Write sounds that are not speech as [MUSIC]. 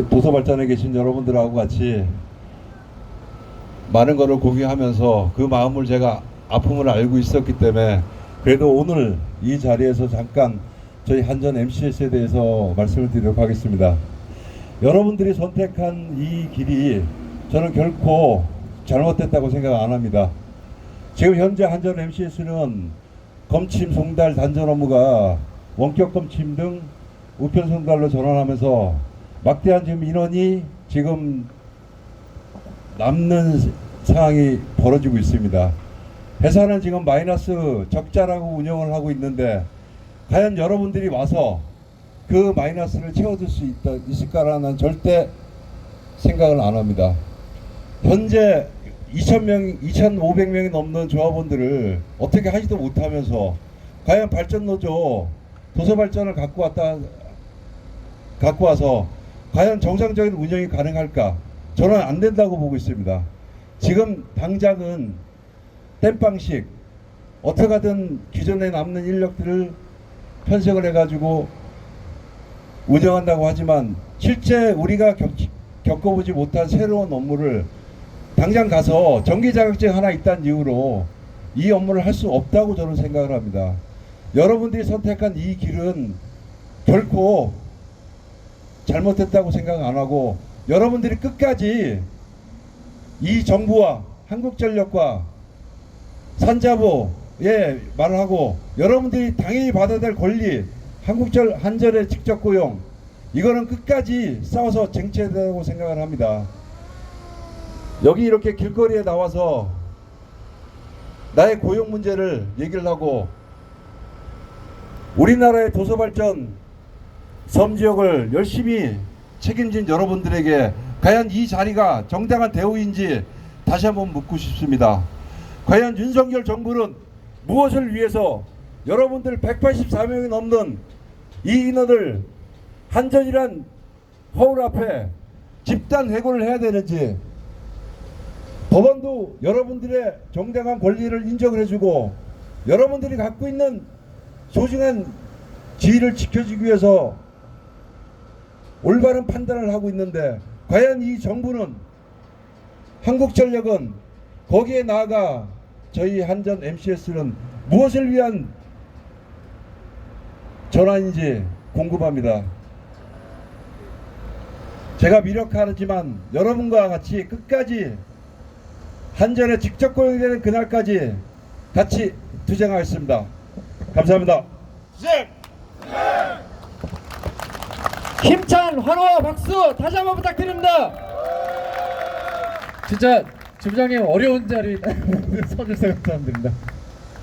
도서발전에 계신 여러분들하고 같이 많은 것을 공유하면서 그 마음을 제가 아픔을 알고 있었기 때문에 그래도 오늘 이 자리에서 잠깐 저희 한전 MCS에 대해서 말씀을 드리도록 하겠습니다. 여러분들이 선택한 이 길이 저는 결코 잘못됐다고 생각 안 합니다. 지금 현재 한전 MCS는 검침, 송달, 단전 업무가 원격 검침 등 우편 송달로 전환하면서 막대한 지금 인원이 지금 남는 상황이 벌어지고 있습니다. 회사는 지금 마이너스 적자라고 운영을 하고 있는데 과연 여러분들이 와서 그 마이너스를 채워줄 수 있다, 있을까라는 절대 생각을 안 합니다. 현재 2,000명, 2,500명이 넘는 조합원들을 어떻게 하지도 못하면서 과연 발전노조 도서 발전을 갖고 왔다 갖고 와서 과연 정상적인 운영이 가능할까? 저는 안 된다고 보고 있습니다. 지금 당장은 땜빵식 어떻게 하든 기존에 남는 인력들을 편성을 해가지고 운영한다고 하지만 실제 우리가 겪, 겪어보지 못한 새로운 업무를 당장 가서 정기 자격증 하나 있다는 이유로 이 업무를 할 수 없다고 저는 생각을 합니다. 여러분들이 선택한 이 길은 결코 잘못했다고 생각 안 하고 여러분들이 끝까지 이 정부와 한국전력과 산자부에 말을 하고 여러분들이 당연히 받아야 될 권리 한국절 한전의 직접 고용 이거는 끝까지 싸워서 쟁취해야 된다고 생각을 합니다. 여기 이렇게 길거리에 나와서 나의 고용 문제를 얘기를 하고 우리나라의 도서발전 섬 지역을 열심히 책임진 여러분들에게 과연 이 자리가 정당한 대우인지 다시 한번 묻고 싶습니다. 과연 윤석열 정부는 무엇을 위해서 여러분들 184명이 넘는 이 인원을 한전이란 허울 앞에 집단 해고를 해야 되는지 법원도 여러분들의 정당한 권리를 인정을 해주고 여러분들이 갖고 있는 소중한 지위를 지켜주기 위해서 올바른 판단을 하고 있는데 과연 이 정부는 한국전력은 거기에 나아가 저희 한전 MCS는 무엇을 위한 전환인지 궁금합니다. 제가 미력하지만 여러분과 같이 끝까지 한전에 직접 고용되는 그날까지 같이 투쟁하겠습니다. 감사합니다. 힘찬 환호와 박수 다시 한번 부탁드립니다. 진짜 주부장님 어려운 자리 [LAUGHS] 서주셔서 감사드립니다.